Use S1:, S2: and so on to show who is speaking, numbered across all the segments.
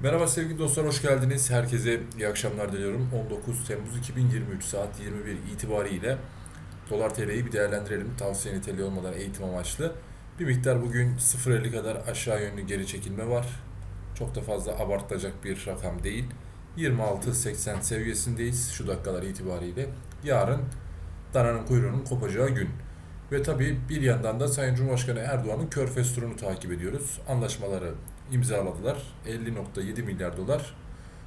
S1: Merhaba sevgili dostlar, hoş geldiniz. Herkese iyi akşamlar diliyorum. 19 Temmuz 2023 saat 21 itibariyle Dolar TL'yi bir değerlendirelim. Tavsiye niteliği olmadan eğitim amaçlı. Bir miktar bugün 0.50 kadar aşağı yönlü geri çekilme var. Çok da fazla abartılacak bir rakam değil. 26.80 seviyesindeyiz şu dakikalar itibariyle. Yarın dananın kuyruğunun kopacağı gün. Ve tabii bir yandan da Sayın Cumhurbaşkanı Erdoğan'ın Körfez turunu takip ediyoruz. Anlaşmaları imzaladılar. 50.7 milyar dolar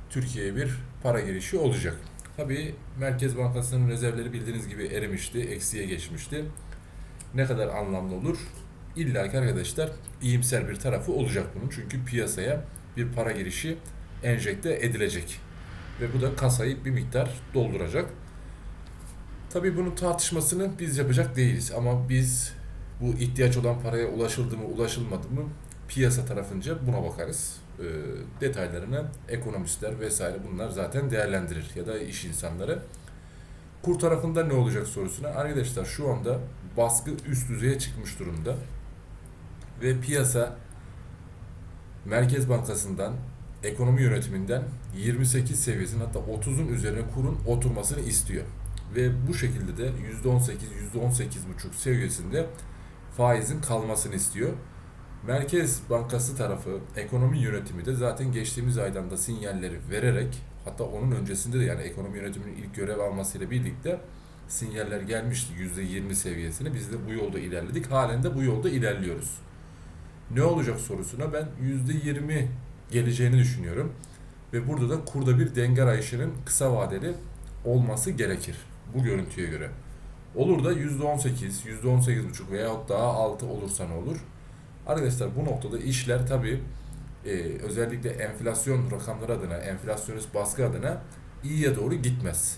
S1: Türkiye'ye bir para girişi olacak. Tabii Merkez Bankası'nın rezervleri bildiğiniz gibi erimişti, eksiye geçmişti. Ne kadar anlamlı olur? İlla ki arkadaşlar iyimser bir tarafı olacak bunun. Çünkü piyasaya bir para girişi enjekte edilecek. Ve bu da kasayı bir miktar dolduracak. Tabii bunun tartışmasını biz yapacak değiliz ama biz bu ihtiyaç olan paraya ulaşıldı mı ulaşılmadı mı piyasa tarafınca buna bakarız. Ee, detaylarını ekonomistler vesaire bunlar zaten değerlendirir ya da iş insanları. Kur tarafında ne olacak sorusuna arkadaşlar şu anda baskı üst düzeye çıkmış durumda. Ve piyasa Merkez Bankası'ndan ekonomi yönetiminden 28 seviyesinin hatta 30'un üzerine kurun oturmasını istiyor. Ve bu şekilde de %18, %18,5 seviyesinde faizin kalmasını istiyor. Merkez Bankası tarafı ekonomi yönetimi de zaten geçtiğimiz aydan da sinyalleri vererek hatta onun öncesinde de yani ekonomi yönetiminin ilk görev almasıyla birlikte sinyaller gelmişti %20 seviyesine. Biz de bu yolda ilerledik. Halen de bu yolda ilerliyoruz. Ne olacak sorusuna ben %20 geleceğini düşünüyorum. Ve burada da kurda bir denge arayışının kısa vadeli olması gerekir bu görüntüye göre. Olur da %18, %18,5 veyahut daha altı olursa ne olur? Arkadaşlar bu noktada işler tabi özellikle enflasyon rakamları adına, enflasyonist baskı adına iyiye doğru gitmez.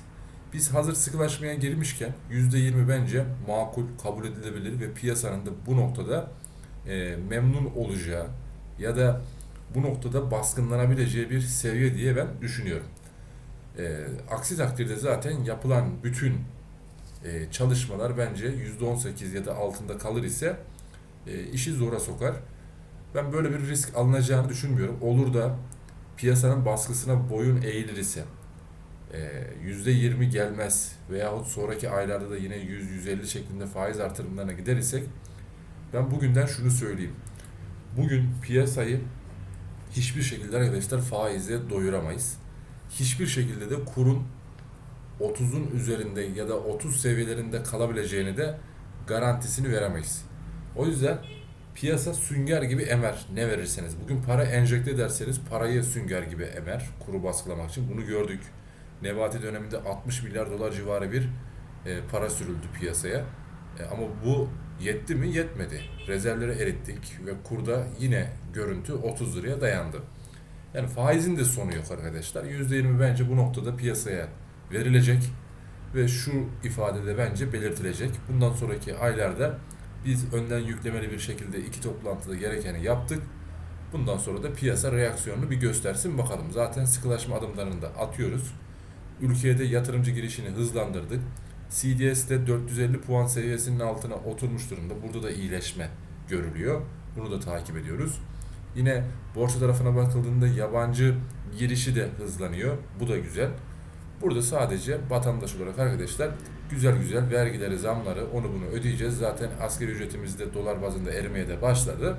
S1: Biz hazır sıkılaşmaya girmişken %20 bence makul, kabul edilebilir ve piyasanın da bu noktada e, memnun olacağı ya da bu noktada baskınlanabileceği bir seviye diye ben düşünüyorum. E, aksi takdirde zaten yapılan bütün e, çalışmalar bence %18 ya da altında kalır ise e, işi zora sokar. Ben böyle bir risk alınacağını düşünmüyorum. Olur da piyasanın baskısına boyun eğilir ise e, %20 gelmez veyahut sonraki aylarda da yine 100-150 şeklinde faiz artırımlarına gider isek ben bugünden şunu söyleyeyim. Bugün piyasayı hiçbir şekilde arkadaşlar faize doyuramayız. Hiçbir şekilde de kurun 30'un üzerinde ya da 30 seviyelerinde kalabileceğini de garantisini veremeyiz. O yüzden piyasa sünger gibi emer ne verirseniz. Bugün para enjekte ederseniz parayı sünger gibi emer kuru baskılamak için. Bunu gördük. Nebati döneminde 60 milyar dolar civarı bir e, para sürüldü piyasaya. E, ama bu yetti mi? Yetmedi. Rezervleri erittik ve kurda yine görüntü 30 liraya dayandı. Yani faizin de sonu yok arkadaşlar. %20 bence bu noktada piyasaya verilecek ve şu ifadede bence belirtilecek. Bundan sonraki aylarda biz önden yüklemeli bir şekilde iki toplantıda gerekeni yaptık. Bundan sonra da piyasa reaksiyonunu bir göstersin bakalım. Zaten sıkılaşma adımlarını da atıyoruz. Ülkeye de yatırımcı girişini hızlandırdık. CDS'de 450 puan seviyesinin altına oturmuş durumda. Burada da iyileşme görülüyor. Bunu da takip ediyoruz. Yine borsa tarafına bakıldığında yabancı girişi de hızlanıyor. Bu da güzel. Burada sadece vatandaş olarak arkadaşlar güzel güzel vergileri, zamları, onu bunu ödeyeceğiz. Zaten asgari ücretimiz de dolar bazında erimeye de başladı.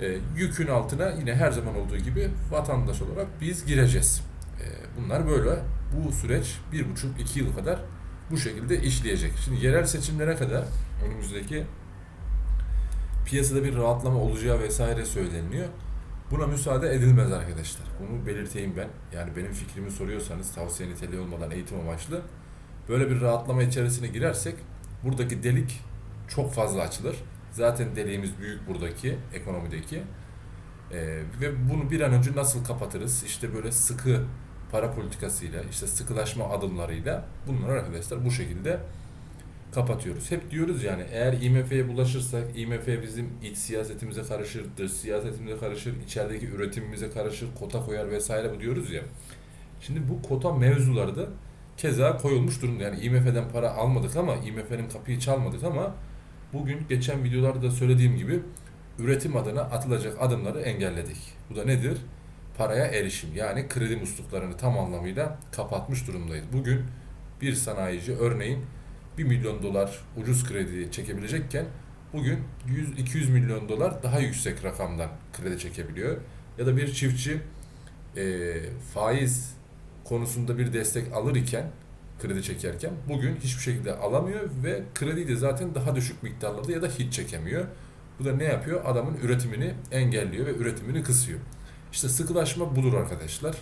S1: E, yükün altına yine her zaman olduğu gibi vatandaş olarak biz gireceğiz. E, bunlar böyle. Bu süreç bir buçuk, iki yıl kadar bu şekilde işleyecek. Şimdi yerel seçimlere kadar önümüzdeki piyasada bir rahatlama olacağı vesaire söyleniyor. Buna müsaade edilmez arkadaşlar. Bunu belirteyim ben. Yani benim fikrimi soruyorsanız tavsiye niteliği olmadan eğitim amaçlı. Böyle bir rahatlama içerisine girersek buradaki delik çok fazla açılır. Zaten deliğimiz büyük buradaki ekonomideki. Ee, ve bunu bir an önce nasıl kapatırız? İşte böyle sıkı para politikasıyla, işte sıkılaşma adımlarıyla bunları arkadaşlar bu şekilde kapatıyoruz. Hep diyoruz yani eğer IMF'ye bulaşırsak IMF bizim iç siyasetimize karışır, dış siyasetimize karışır, içerideki üretimimize karışır, kota koyar vesaire bu diyoruz ya. Şimdi bu kota mevzuları da keza koyulmuş durumda. Yani IMF'den para almadık ama IMF'nin kapıyı çalmadık ama bugün geçen videolarda da söylediğim gibi üretim adına atılacak adımları engelledik. Bu da nedir? paraya erişim yani kredi musluklarını tam anlamıyla kapatmış durumdayız. Bugün bir sanayici örneğin 1 milyon dolar ucuz kredi çekebilecekken bugün 100-200 milyon dolar daha yüksek rakamdan kredi çekebiliyor. Ya da bir çiftçi e, faiz konusunda bir destek alır iken kredi çekerken bugün hiçbir şekilde alamıyor ve krediyi de zaten daha düşük miktarlarda ya da hiç çekemiyor. Bu da ne yapıyor? Adamın üretimini engelliyor ve üretimini kısıyor. İşte sıkılaşma budur arkadaşlar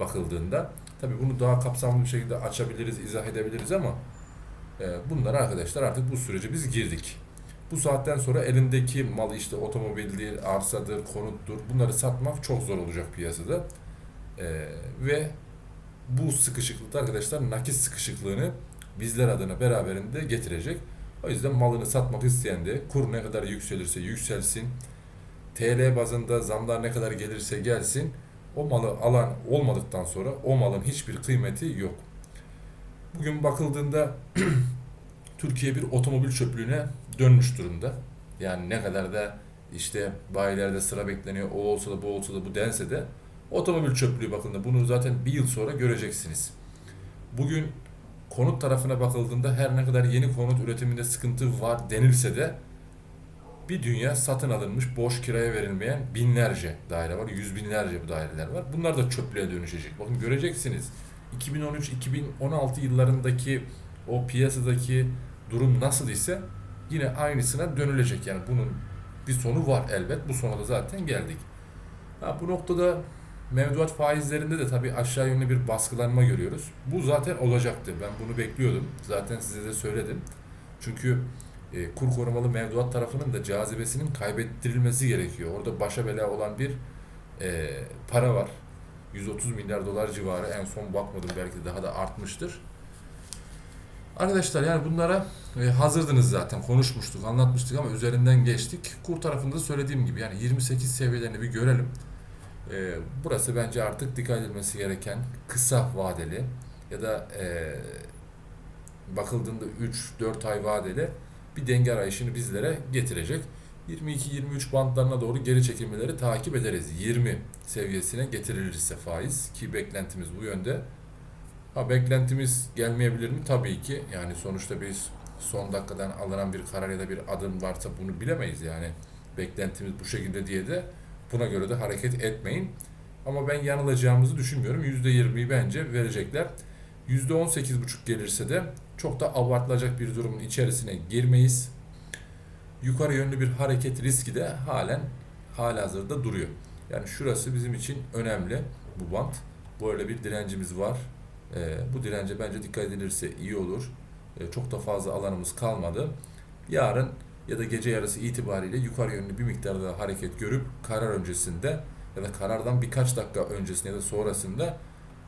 S1: bakıldığında. Tabii bunu daha kapsamlı bir şekilde açabiliriz, izah edebiliriz ama e, bunlar arkadaşlar artık bu sürece biz girdik. Bu saatten sonra elindeki mal işte otomobildir, arsadır, konuttur bunları satmak çok zor olacak piyasada. E, ve bu sıkışıklıkta arkadaşlar nakit sıkışıklığını bizler adına beraberinde getirecek. O yüzden malını satmak isteyen de kur ne kadar yükselirse yükselsin, TL bazında zamlar ne kadar gelirse gelsin, o malı alan olmadıktan sonra o malın hiçbir kıymeti yok. Bugün bakıldığında Türkiye bir otomobil çöplüğüne dönmüş durumda. Yani ne kadar da işte bayilerde sıra bekleniyor, o olsa da bu olsa da bu dense de otomobil çöplüğü bakıldığında bunu zaten bir yıl sonra göreceksiniz. Bugün konut tarafına bakıldığında her ne kadar yeni konut üretiminde sıkıntı var denilse de bir dünya satın alınmış, boş kiraya verilmeyen binlerce daire var, yüz binlerce bu daireler var. Bunlar da çöplüğe dönüşecek. Bakın göreceksiniz. 2013-2016 yıllarındaki o piyasadaki durum nasıl ise yine aynısına dönülecek. Yani bunun bir sonu var elbet. Bu sona da zaten geldik. Ha, bu noktada mevduat faizlerinde de tabii aşağı yönlü bir baskılanma görüyoruz. Bu zaten olacaktı. Ben bunu bekliyordum. Zaten size de söyledim. Çünkü e, kur korumalı mevduat tarafının da cazibesinin kaybettirilmesi gerekiyor. Orada başa bela olan bir e, para var. 130 milyar dolar civarı en son bakmadım belki daha da artmıştır. Arkadaşlar yani bunlara e, hazırdınız zaten konuşmuştuk anlatmıştık ama üzerinden geçtik. Kur tarafında söylediğim gibi yani 28 seviyelerini bir görelim. E, burası bence artık dikkat edilmesi gereken kısa vadeli ya da e, bakıldığında 3-4 ay vadeli bir denge arayışını bizlere getirecek. 22-23 bantlarına doğru geri çekilmeleri takip ederiz. 20 seviyesine getirilirse faiz ki beklentimiz bu yönde. Ha beklentimiz gelmeyebilir mi? Tabii ki. Yani sonuçta biz son dakikadan alınan bir karar ya da bir adım varsa bunu bilemeyiz yani. Beklentimiz bu şekilde diye de buna göre de hareket etmeyin. Ama ben yanılacağımızı düşünmüyorum. %20'yi bence verecekler. %18,5 gelirse de çok da abartılacak bir durumun içerisine girmeyiz. Yukarı yönlü bir hareket riski de halen halihazırda duruyor. Yani şurası bizim için önemli bu bant. Böyle bir direncimiz var. Ee, bu dirence bence dikkat edilirse iyi olur. Ee, çok da fazla alanımız kalmadı. Yarın ya da gece yarısı itibariyle yukarı yönlü bir miktarda hareket görüp karar öncesinde ya da karardan birkaç dakika öncesinde ya da sonrasında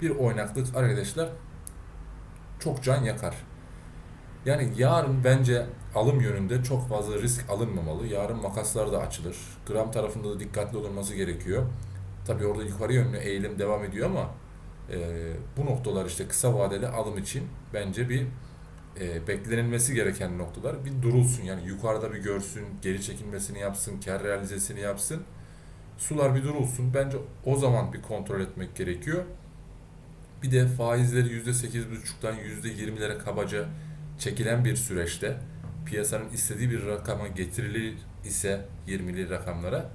S1: bir oynaklık arkadaşlar çok can yakar. Yani yarın bence alım yönünde çok fazla risk alınmamalı. Yarın makaslar da açılır. Gram tarafında da dikkatli olunması gerekiyor. Tabii orada yukarı yönlü eğilim devam ediyor ama e, bu noktalar işte kısa vadeli alım için bence bir e, beklenilmesi gereken noktalar bir durulsun. Yani yukarıda bir görsün, geri çekilmesini yapsın, kar realizesini yapsın. Sular bir durulsun. Bence o zaman bir kontrol etmek gerekiyor. Bir de faizleri %8,5'tan %20'lere kabaca çekilen bir süreçte piyasanın istediği bir rakama getirilir ise 20'li rakamlara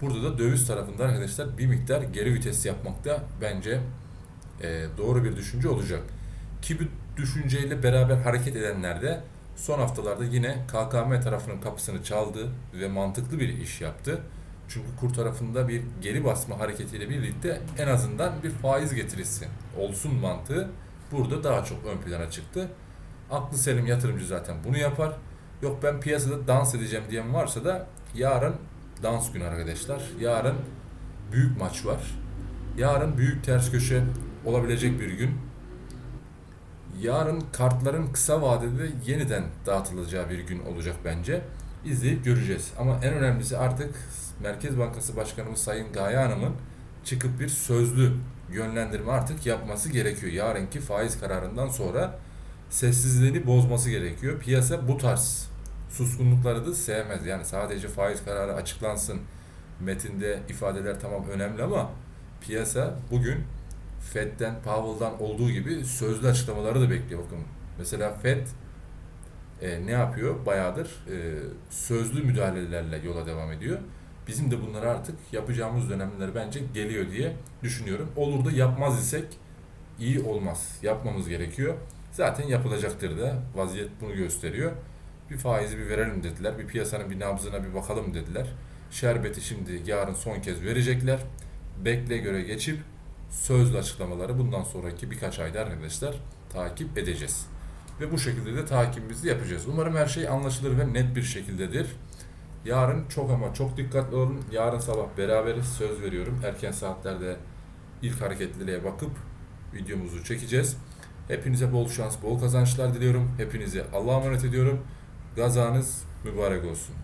S1: burada da döviz tarafında arkadaşlar bir miktar geri vites yapmakta bence e, doğru bir düşünce olacak. Ki düşünceyle beraber hareket edenler de son haftalarda yine KKM tarafının kapısını çaldı ve mantıklı bir iş yaptı. Çünkü kur tarafında bir geri basma hareketiyle birlikte en azından bir faiz getirisi olsun mantığı burada daha çok ön plana çıktı. Aklı selim yatırımcı zaten bunu yapar. Yok ben piyasada dans edeceğim diyen varsa da yarın dans günü arkadaşlar. Yarın büyük maç var. Yarın büyük ters köşe olabilecek bir gün. Yarın kartların kısa vadede yeniden dağıtılacağı bir gün olacak bence. İzleyip göreceğiz. Ama en önemlisi artık Merkez Bankası Başkanımız Sayın Gaye Hanım'ın çıkıp bir sözlü yönlendirme artık yapması gerekiyor. Yarınki faiz kararından sonra sessizliğini bozması gerekiyor. Piyasa bu tarz suskunlukları da sevmez. Yani sadece faiz kararı açıklansın. Metinde ifadeler tamam önemli ama piyasa bugün Fed'den, Powell'dan olduğu gibi sözlü açıklamaları da bekliyor bakın. Mesela Fed e, ne yapıyor? Bayağıdır e, sözlü müdahalelerle yola devam ediyor. Bizim de bunları artık yapacağımız dönemler bence geliyor diye düşünüyorum. Olur da yapmaz isek iyi olmaz. Yapmamız gerekiyor. Zaten yapılacaktır da vaziyet bunu gösteriyor. Bir faizi bir verelim dediler. Bir piyasanın bir nabzına bir bakalım dediler. Şerbeti şimdi yarın son kez verecekler. Bekle göre geçip sözlü açıklamaları bundan sonraki birkaç ayda arkadaşlar takip edeceğiz. Ve bu şekilde de takibimizi yapacağız. Umarım her şey anlaşılır ve net bir şekildedir. Yarın çok ama çok dikkatli olun. Yarın sabah beraberiz. Söz veriyorum. Erken saatlerde ilk hareketliliğe bakıp videomuzu çekeceğiz. Hepinize bol şans, bol kazançlar diliyorum. Hepinizi Allah'a emanet ediyorum. Gazanız mübarek olsun.